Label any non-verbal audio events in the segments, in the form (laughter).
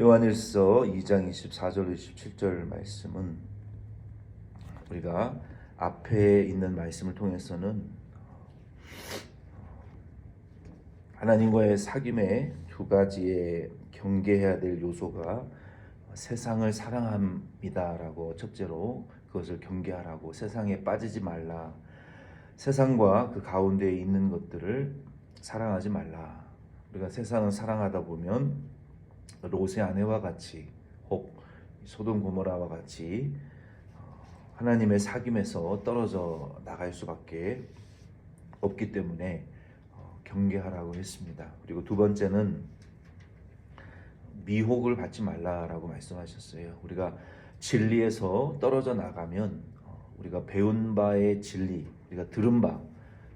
요한일서 2장 24절 27절 말씀은 우리가 앞에 있는 말씀을 통해서는 하나님과의 사귐의 두 가지의 경계해야 될 요소가 세상을 사랑합니다라고 첫째로 그것을 경계하라고 세상에 빠지지 말라. 세상과 그 가운데에 있는 것들을 사랑하지 말라. 우리가 세상을 사랑하다 보면 롯의 아내와 같이 혹 소돔 고모라와 같이 어, 하나님의 사귐에서 떨어져 나갈 수밖에 없기 때문에 어, 경계하라고 했습니다. 그리고 두 번째는 미혹을 받지 말라라고 말씀하셨어요. 우리가 진리에서 떨어져 나가면 어, 우리가 배운 바의 진리, 우리가 들은 바,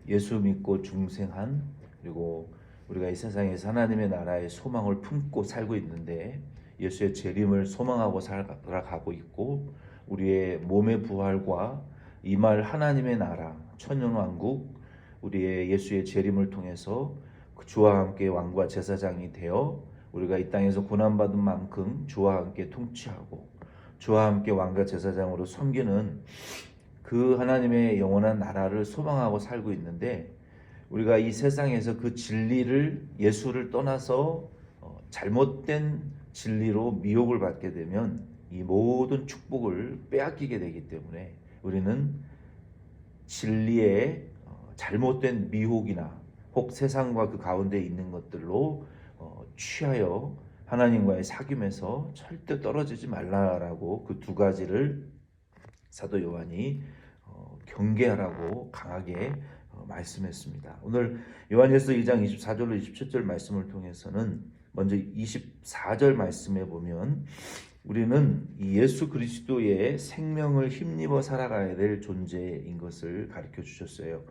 예수 믿고 중생한 그리고 우리가 이 세상에서 하나님의 나라의 소망을 품고 살고 있는데 예수의 재림을 소망하고 살아가고 있고 우리의 몸의 부활과 이말 하나님의 나라 천년왕국 우리의 예수의 재림을 통해서 그 주와 함께 왕과 제사장이 되어 우리가 이 땅에서 고난받은 만큼 주와 함께 통치하고 주와 함께 왕과 제사장으로 섬기는 그 하나님의 영원한 나라를 소망하고 살고 있는데 우리가 이 세상에서 그 진리를 예수를 떠나서 어, 잘못된 진리로 미혹을 받게 되면 이 모든 축복을 빼앗기게 되기 때문에 우리는 진리의 어, 잘못된 미혹이나 혹 세상과 그 가운데 있는 것들로 어, 취하여 하나님과의 사귐에서 절대 떨어지지 말라라고 그 두 가지를 사도 요한이 경계하라고 강하게 말씀했습니다. 오늘 요한일서 2장 24절로 27절 말씀을 통해서는 먼저 24절 말씀에 보면 우리는 예수 그리스도의 생명을 힘입어 살아가야 될 존재인 것을 가르쳐 주셨어요.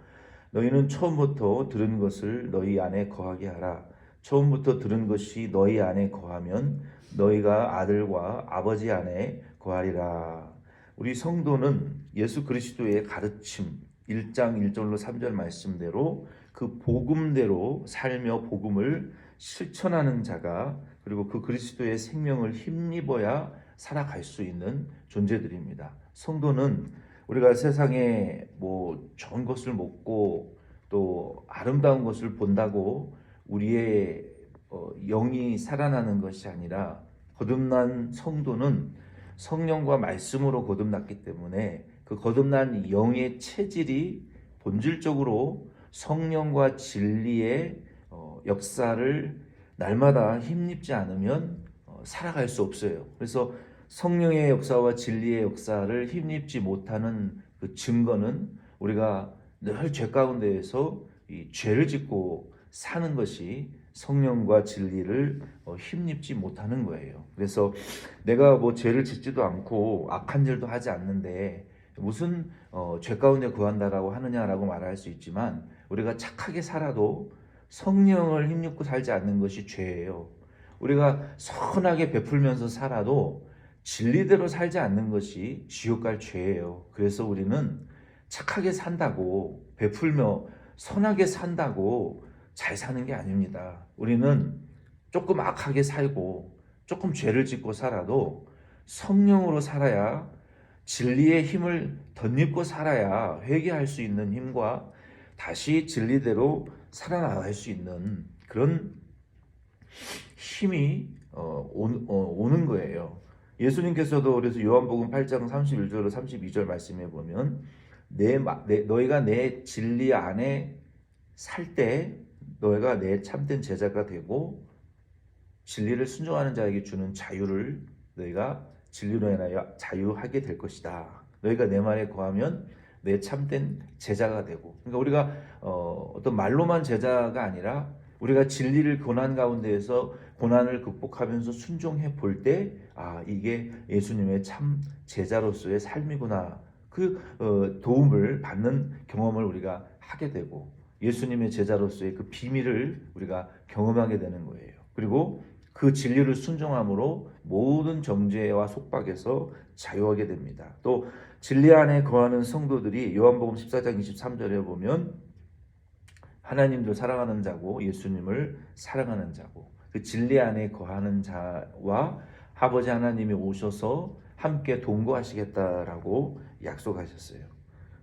너희는 처음부터 들은 것을 너희 안에 거하게 하라. 처음부터 들은 것이 너희 안에 거하면 너희가 아들과 아버지 안에 거하리라. 우리 성도는 예수 그리스도의 가르침, 1장 1절로 3절 말씀대로 그 복음대로 살며 복음을 실천하는 자가 그리고 그 그리스도의 생명을 힘입어야 살아갈 수 있는 존재들입니다. 성도는 우리가 세상에 뭐 좋은 것을 먹고 또 아름다운 것을 본다고 우리의 어, 영이 살아나는 것이 아니라 거듭난 성도는 성령과 말씀으로 거듭났기 때문에 그 거듭난 영의 체질이 본질적으로 성령과 진리의 어, 역사를 날마다 힘입지 않으면 어, 살아갈 수 없어요. 그래서 성령의 역사와 진리의 역사를 힘입지 못하는 그 증거는 우리가 늘 죄 가운데에서 이 죄를 짓고 사는 것이 성령과 진리를 어, 힘입지 못하는 거예요. 그래서 내가 뭐 죄를 짓지도 않고 악한 일도 하지 않는데 무슨 어, 죄 가운데 구한다라고 하느냐라고 말할 수 있지만 우리가 착하게 살아도 성령을 힘입고 살지 않는 것이 죄예요. 우리가 선하게 베풀면서 살아도 진리대로 살지 않는 것이 지옥 갈 죄예요. 그래서 우리는 착하게 산다고 베풀며 선하게 산다고 잘 사는 게 아닙니다. 우리는 조금 악하게 살고 조금 죄를 짓고 살아도 성령으로 살아야 진리의 힘을 덧입고 살아야 회개할 수 있는 힘과 다시 진리대로 살아나갈 수 있는 그런 힘이 어, 오, 는 거예요. 예수님께서도 그래서 요한복음 8장 31절로 32절 말씀해 보면 내, 내 너희가 내 진리 안에 살 때 너희가 내 참된 제자가 되고 진리를 순종하는 자에게 주는 자유를 너희가 진리로 인하여 자유하게 될 것이다. 너희가 내 말에 거하면 내 참된 제자가 되고. 그러니까 우리가 어, 어떤 말로만 제자가 아니라 우리가 진리를 고난 가운데에서 고난을 극복하면서 순종해 볼 때, 아, 이게 예수님의 참 제자로서의 삶이구나. 그 어, 도움을 받는 경험을 우리가 하게 되고, 예수님의 제자로서의 그 비밀을 우리가 경험하게 되는 거예요. 그리고 그 진리를 순종함으로 모든 정죄와 속박에서 자유하게 됩니다. 또 진리 안에 거하는 성도들이 요한복음 14장 23절에 보면 하나님도 사랑하는 자고 예수님을 사랑하는 자고 그 진리 안에 거하는 자와 아버지 하나님이 오셔서 함께 동거하시겠다라고 약속하셨어요.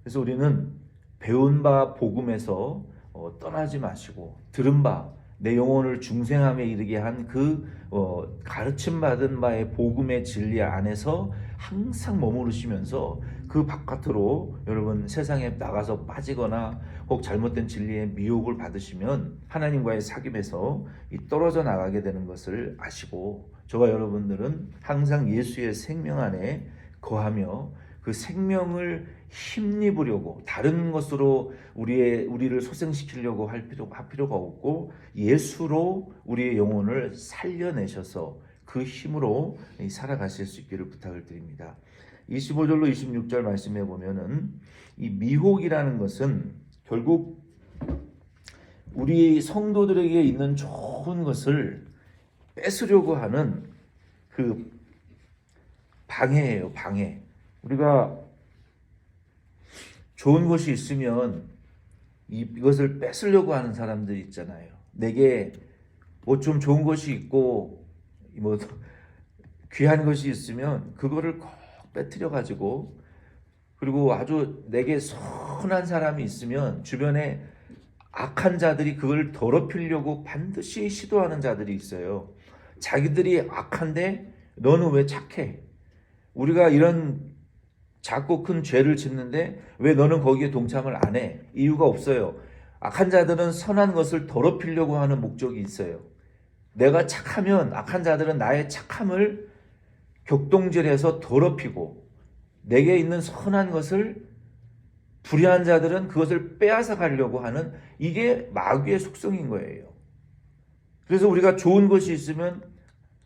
그래서 우리는 배운 바 복음에서 어, 떠나지 마시고 들은 바 내 영혼을 중생함에 이르게 한그 어, 가르침 받은 바의 복음의 진리 안에서 항상 머무르시면서 그 바깥으로 여러분 세상에 나가서 빠지거나 혹 잘못된 진리의 미혹을 받으시면 하나님과의 사귐에서 이 떨어져 나가게 되는 것을 아시고 저와 여러분들은 항상 예수의 생명 안에 거하며 그 생명을 힘입으려고 다른 것으로 우리의 우리를 소생시키려고 할 필요 할 필요가 없고 예수로 우리의 영혼을 살려내셔서 그 힘으로 이 살아가실 수 있기를 부탁을 드립니다. 25절로 26절 말씀해 보면은 이 미혹이라는 것은 결국 우리 성도들에게 있는 좋은 것을 뺏으려고 하는 그 방해예요, 방해. 우리가 좋은 것이 있으면 이- 이것을 뺏으려고 하는 사람들이 있잖아요. 내게 뭐 좀 좋은 것이 있고 뭐 (laughs) 귀한 것이 있으면 그거를 꼭 빼뜨려 가지고 그리고 아주 내게 선한 사람이 있으면 주변에 악한 자들이 그걸 더럽히려고 반드시 시도하는 자들이 있어요. 자기들이 악한데 너는 왜 착해? 우리가 이런 작고 큰 죄를 짓는데 왜 너는 거기에 동참을 안 해? 이유가 없어요. 악한 자들은 선한 것을 더럽히려고 하는 목적이 있어요. 내가 착하면 악한 자들은 나의 착함을 격동질해서 더럽히고 내게 있는 선한 것을 불의한 자들은 그것을 빼앗아 가려고 하는 이게 마귀의 속성인 거예요. 그래서 우리가 좋은 것이 있으면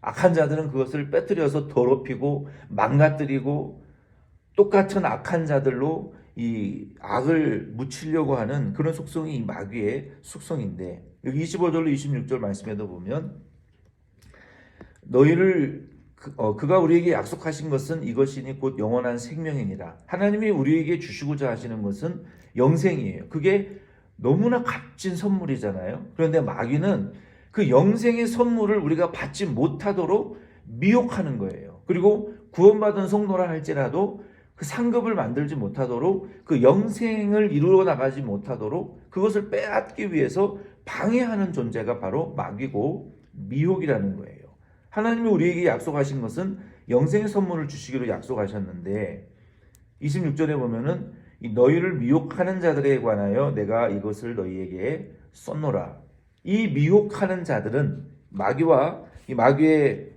악한 자들은 그것을 빼뜨려서 더럽히고 망가뜨리고 똑같은 악한 자들로 이 악을 묻히려고 하는 그런 속성이 이 마귀의 속성인데 여기 25절로 26절 말씀에도 보면 너희를 그, 어, 그가 우리에게 약속하신 것은 이것이니 곧 영원한 생명이니라. 하나님이 우리에게 주시고자 하시는 것은 영생이에요. 그게 너무나 값진 선물이잖아요. 그런데 마귀는 그 영생의 선물을 우리가 받지 못하도록 미혹하는 거예요. 그리고 구원받은 성도라 할지라도 그 상급을 만들지 못하도록 그 영생을 이루어 나가지 못하도록 그것을 빼앗기 위해서 방해하는 존재가 바로 마귀고 미혹이라는 거예요. 하나님이 우리에게 약속하신 것은 영생의 선물을 주시기로 약속하셨는데 26절에 보면은 이 너희를 미혹하는 자들에 관하여 내가 이것을 너희에게 쏟노라. 이 미혹하는 자들은 마귀와 이 마귀의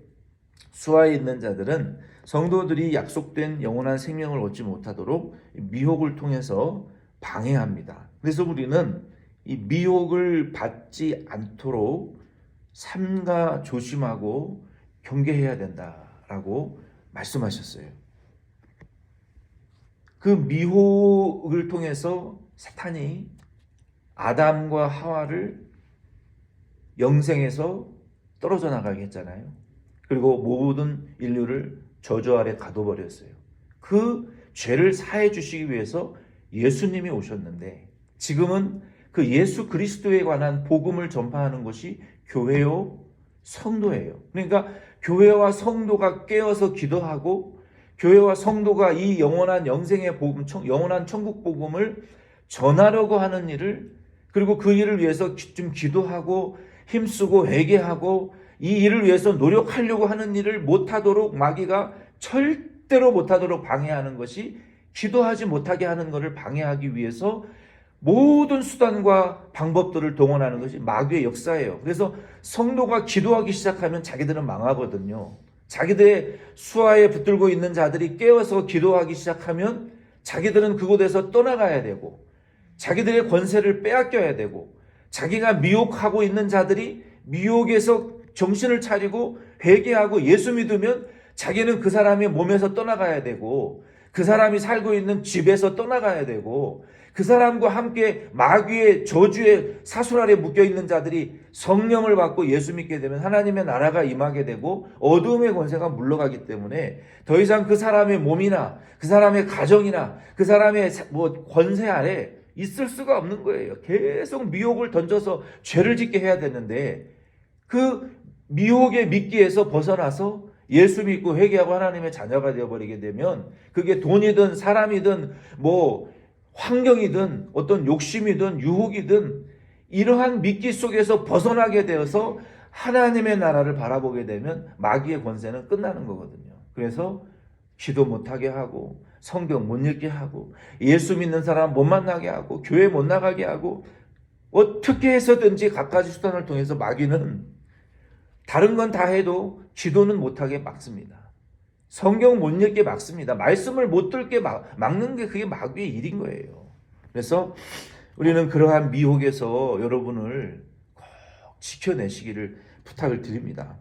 수하에 있는 자들은 성도들이 약속된 영원한 생명을 얻지 못하도록 미혹을 통해서 방해합니다. 그래서 우리는 이 미혹을 받지 않도록 삼가 조심하고 경계해야 된다라고 말씀하셨어요. 그 미혹을 통해서 사탄이 아담과 하와를 영생에서 떨어져 나가게 했잖아요. 그리고 모든 인류를 저주 아래 가둬버렸어요. 그 죄를 사해 주시기 위해서 예수님이 오셨는데 지금은 그 예수 그리스도에 관한 복음을 전파하는 것이 교회요 성도예요. 그러니까 교회와 성도가 깨어서 기도하고 교회와 성도가 이 영원한 영생의 복음, 영원한 천국 복음을 전하려고 하는 일을 그리고 그 일을 위해서 좀 기도하고 힘쓰고 회개하고 이 일을 위해서 노력하려고 하는 일을 못하도록 마귀가 절대로 못하도록 방해하는 것이 기도하지 못하게 하는 것을 방해하기 위해서 모든 수단과 방법들을 동원하는 것이 마귀의 역사예요. 그래서 성도가 기도하기 시작하면 자기들은 망하거든요. 자기들의 수하에 붙들고 있는 자들이 깨어서 기도하기 시작하면 자기들은 그곳에서 떠나가야 되고 자기들의 권세를 빼앗겨야 되고 자기가 미혹하고 있는 자들이 미혹에서 정신을 차리고 회개하고 예수 믿으면 자기는 그 사람의 몸에서 떠나가야 되고 그 사람이 살고 있는 집에서 떠나가야 되고 그 사람과 함께 마귀의 저주의 사술 아래 묶여 있는 자들이 성령을 받고 예수 믿게 되면 하나님의 나라가 임하게 되고 어둠의 권세가 물러가기 때문에 더 이상 그 사람의 몸이나 그 사람의 가정이나 그 사람의 뭐 권세 아래 있을 수가 없는 거예요. 계속 미혹을 던져서 죄를 짓게 해야 되는데 그 미혹의 미끼에서 벗어나서 예수 믿고 회개하고 하나님의 자녀가 되어버리게 되면 그게 돈이든 사람이든 뭐 환경이든 어떤 욕심이든 유혹이든 이러한 미끼 속에서 벗어나게 되어서 하나님의 나라를 바라보게 되면 마귀의 권세는 끝나는 거거든요. 그래서 기도 못하게 하고 성경 못 읽게 하고 예수 믿는 사람 못 만나게 하고 교회 못 나가게 하고 어떻게 해서든지 갖가지 수단을 통해서 마귀는 다른 건 다 해도 기도는 못하게 막습니다. 성경 못 읽게 막습니다. 말씀을 못 듣게 막, 막는 게 그게 마귀의 일인 거예요. 그래서 우리는 그러한 미혹에서 여러분을 꼭 지켜내시기를 부탁을 드립니다.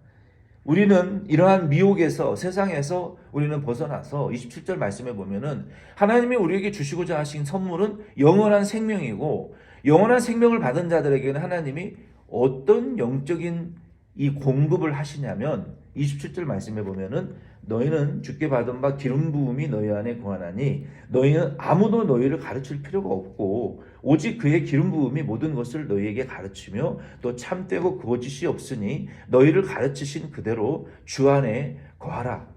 우리는 이러한 미혹에서 세상에서 우리는 벗어나서 27절 말씀에 보면은 하나님이 우리에게 주시고자 하신 선물은 영원한 생명이고 영원한 생명을 받은 자들에게는 하나님이 어떤 영적인 이 공급을 하시냐면 27절 말씀에 보면은 너희는 주께 받은 바 기름 부음이 너희 안에 구하나니 너희는 아무도 너희를 가르칠 필요가 없고 오직 그의 기름 부음이 모든 것을 너희에게 가르치며 또 참되고 거짓이 없으니 너희를 가르치신 그대로 주 안에 거하라.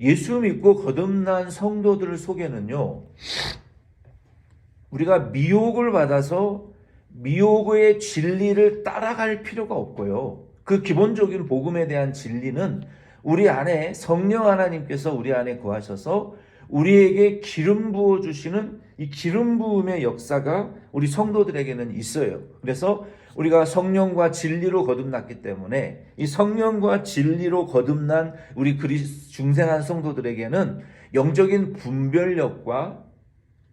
예수 믿고 거듭난 성도들 속에는요. 우리가 미혹을 받아서 미혹의 진리를 따라갈 필요가 없고요. 그 기본적인 복음에 대한 진리는 우리 안에 성령 하나님께서 우리 안에 거하셔서 우리에게 기름 부어 주시는 이 기름 부음의 역사가 우리 성도들에게는 있어요. 그래서 우리가 성령과 진리로 거듭났기 때문에 이 성령과 진리로 거듭난 우리 그리 중생한 성도들에게는 영적인 분별력과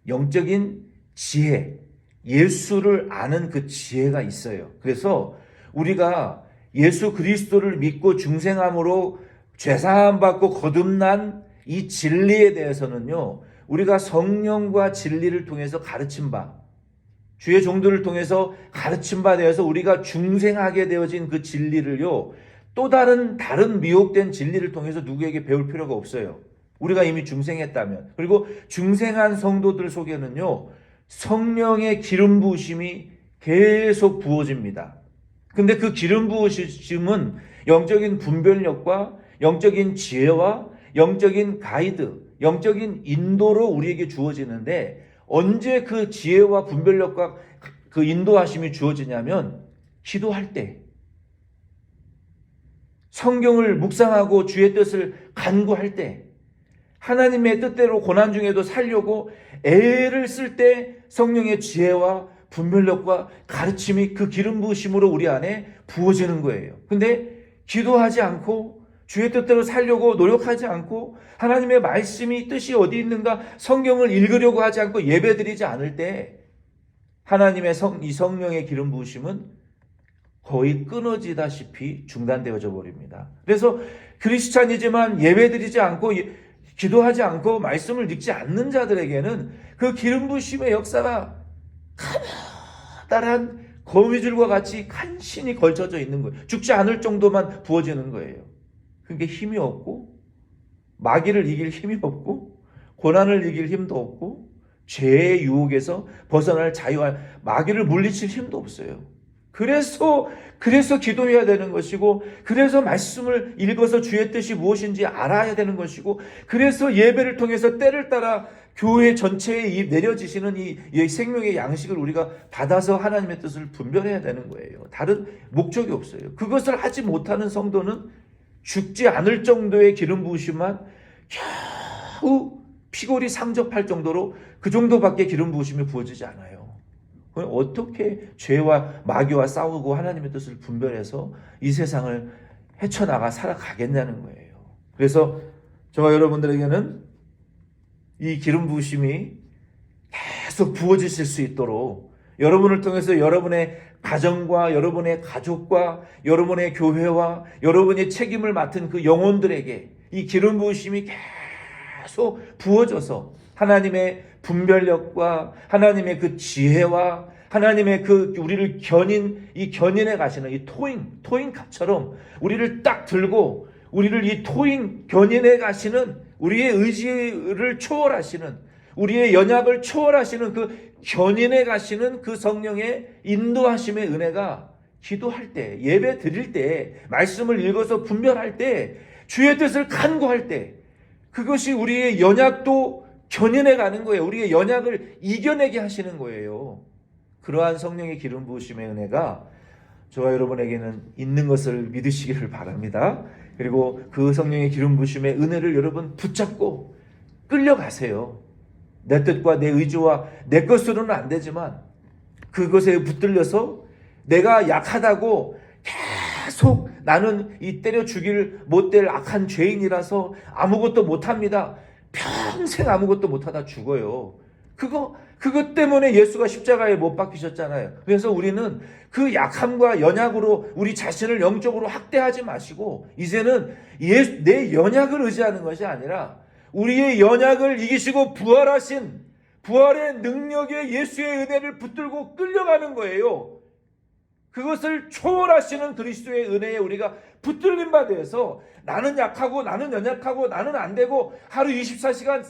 영적인 지혜, 예수를 아는 그 지혜가 있어요. 그래서 우리가 예수 그리스도를 믿고 중생함으로 죄사함 받고 거듭난 이 진리에 대해서는요. 우리가 성령과 진리를 통해서 가르친 바 주의 종들을 통해서 가르친 바 되어서 우리가 중생하게 되어진 그 진리를요. 또 다른 다른 미혹된 진리를 통해서 누구에게 배울 필요가 없어요. 우리가 이미 중생했다면 그리고 중생한 성도들 속에는요. 성령의 기름 부으심이 계속 부어집니다. 근데 그 기름 부으심은 영적인 분별력과 영적인 지혜와 영적인 가이드, 영적인 인도로 우리에게 주어지는데 언제 그 지혜와 분별력과 그 인도하심이 주어지냐면 기도할 때. 성경을 묵상하고 주의 뜻을 간구할 때. 하나님의 뜻대로 고난 중에도 살려고 애를 쓸 때 성령의 지혜와 분별력과 가르침이 그 기름 부으심으로 우리 안에 부어지는 거예요. 근데 기도하지 않고 주의 뜻대로 살려고 노력하지 않고 하나님의 말씀이 뜻이 어디 있는가 성경을 읽으려고 하지 않고 예배드리지 않을 때 하나님의 성, 이 성령의 기름 부으심은 거의 끊어지다시피 중단되어져 버립니다. 그래서 크리스찬이지만 예배드리지 않고 기도하지 않고 말씀을 읽지 않는 자들에게는 그 기름 부으심의 역사가 (sighs) 가나다란 거미줄과 같이 간신히 걸쳐져 있는 거예요. 죽지 않을 정도만 부어지는 거예요. 그게 힘이 없고 마귀를 이길 힘이 없고 고난을 이길 힘도 없고 죄의 유혹에서 벗어날 자유와 마귀를 물리칠 힘도 없어요. 그래서 그래서 기도해야 되는 것이고 그래서 말씀을 읽어서 주의 뜻이 무엇인지 알아야 되는 것이고 그래서 예배를 통해서 때를 따라 교회 전체에 내려지시는 이 생명의 양식을 우리가 받아서 하나님의 뜻을 분별해야 되는 거예요. 다른 목적이 없어요. 그것을 하지 못하는 성도는 죽지 않을 정도의 기름 부으심만 겨우 피골이 상접할 정도로 그 정도밖에 기름 부으심이 부어지지 않아요. 어떻게 죄와 마귀와 싸우고 하나님의 뜻을 분별해서 이 세상을 헤쳐나가 살아가겠냐는 거예요. 그래서 저와 여러분들에게는 이 기름 부으심이 계속 부어지실 수 있도록 여러분을 통해서 여러분의 가정과 여러분의 가족과 여러분의 교회와 여러분의 책임을 맡은 그 영혼들에게 이 기름 부으심이 계속 부어져서 하나님의 분별력과 하나님의 그 지혜와 하나님의 그 우리를 견인 이 견인해 가시는 이 토잉 토잉카처럼 우리를 딱 들고 우리를 이 토잉 견인해 가시는 우리의 의지를 초월하시는 우리의 연약을 초월하시는 그 견인해 가시는 그 성령의 인도하심의 은혜가 기도할 때, 예배 드릴 때, 말씀을 읽어서 분별할 때, 주의 뜻을 간구할 때, 그것이 우리의 연약도 견인해 가는 거예요. 우리의 연약을 이겨내게 하시는 거예요. 그러한 성령의 기름 부으심의 은혜가 저와 여러분에게는 있는 것을 믿으시기를 바랍니다. 그리고 그 성령의 기름 부으심의 은혜를 여러분 붙잡고 끌려가세요. 내 뜻과 내 의지와 내 것으로는 안 되지만 그것에 붙들려서 내가 약하다고 계속 나는 이 때려 죽일 못될 악한 죄인이라서 아무것도 못합니다. 평생 아무것도 못하다 죽어요. 그거 그것 때문에 예수가 십자가에 못 박히셨잖아요. 그래서 우리는 그 약함과 연약으로 우리 자신을 영적으로 학대하지 마시고 이제는 예, 내 연약을 의지하는 것이 아니라 우리의 연약을 이기시고 부활하신 부활의 능력에 예수의 은혜를 붙들고 끌려가는 거예요. 그것을 초월하시는 그리스도의 은혜에 우리가 붙들림 바 되어서 나는 약하고 나는 연약하고 나는 안 되고 하루 24시간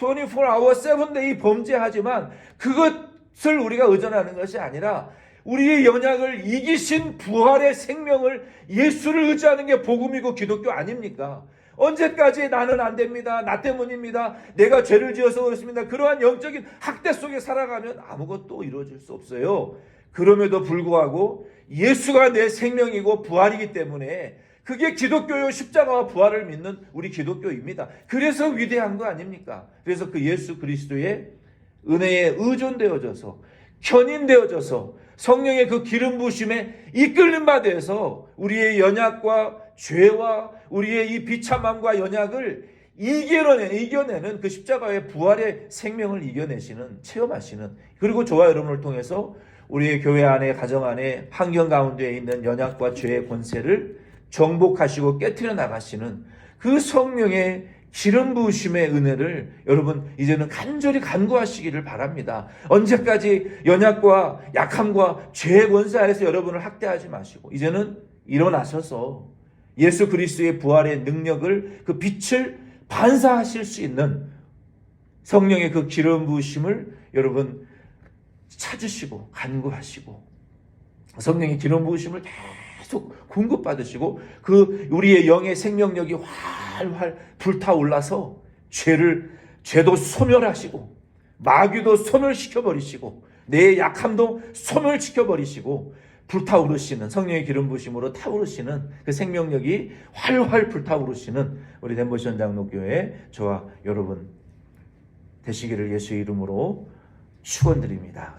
24hour 7day 범죄하지만 그것을 우리가 의존하는 것이 아니라 우리의 연약을 이기신 부활의 생명을 예수를 의지하는 게 복음이고 기독교 아닙니까? 언제까지 나는 안 됩니다. 나 때문입니다. 내가 죄를 지어서 그렇습니다. 그러한 영적인 학대 속에 살아가면 아무것도 이루어질 수 없어요. 그럼에도 불구하고 예수가 내 생명이고 부활이기 때문에 그게 기독교요 십자가와 부활을 믿는 우리 기독교입니다. 그래서 위대한 거 아닙니까? 그래서 그 예수 그리스도의 은혜에 의존되어져서 견인되어져서 성령의 그 기름 부심에 이끌림 받아서 우리의 연약과 죄와 우리의 이 비참함과 연약을 이겨내는, 이겨내는 그 십자가의 부활의 생명을 이겨내시는, 체험하시는, 그리고 저와 여러분을 통해서 우리의 교회 안에, 가정 안에, 환경 가운데 있는 연약과 죄의 권세를 정복하시고 깨뜨려 나가시는 그 성령의 기름 부으심의 은혜를 여러분 이제는 간절히 간구하시기를 바랍니다. 언제까지 연약과 약함과 죄의 권세 아래서 여러분을 학대하지 마시고 이제는 일어나셔서 예수 그리스도의 부활의 능력을 그 빛을 반사하실 수 있는 성령의 그 기름 부으심을 여러분 찾으시고 간구하시고 성령의 기름 부으심을 계속 공급받으시고 그 우리의 영의 생명력이 활활 불타올라서 죄를 죄도 소멸하시고 마귀도 소멸시켜 버리시고 내 약함도 소멸시켜 버리시고 불타오르시는 성령의 기름 부심으로 타오르시는 그 생명력이 활활 불타오르시는 우리 덴보션 장로교회 저와 여러분 되시기를 예수의 이름으로 축원드립니다.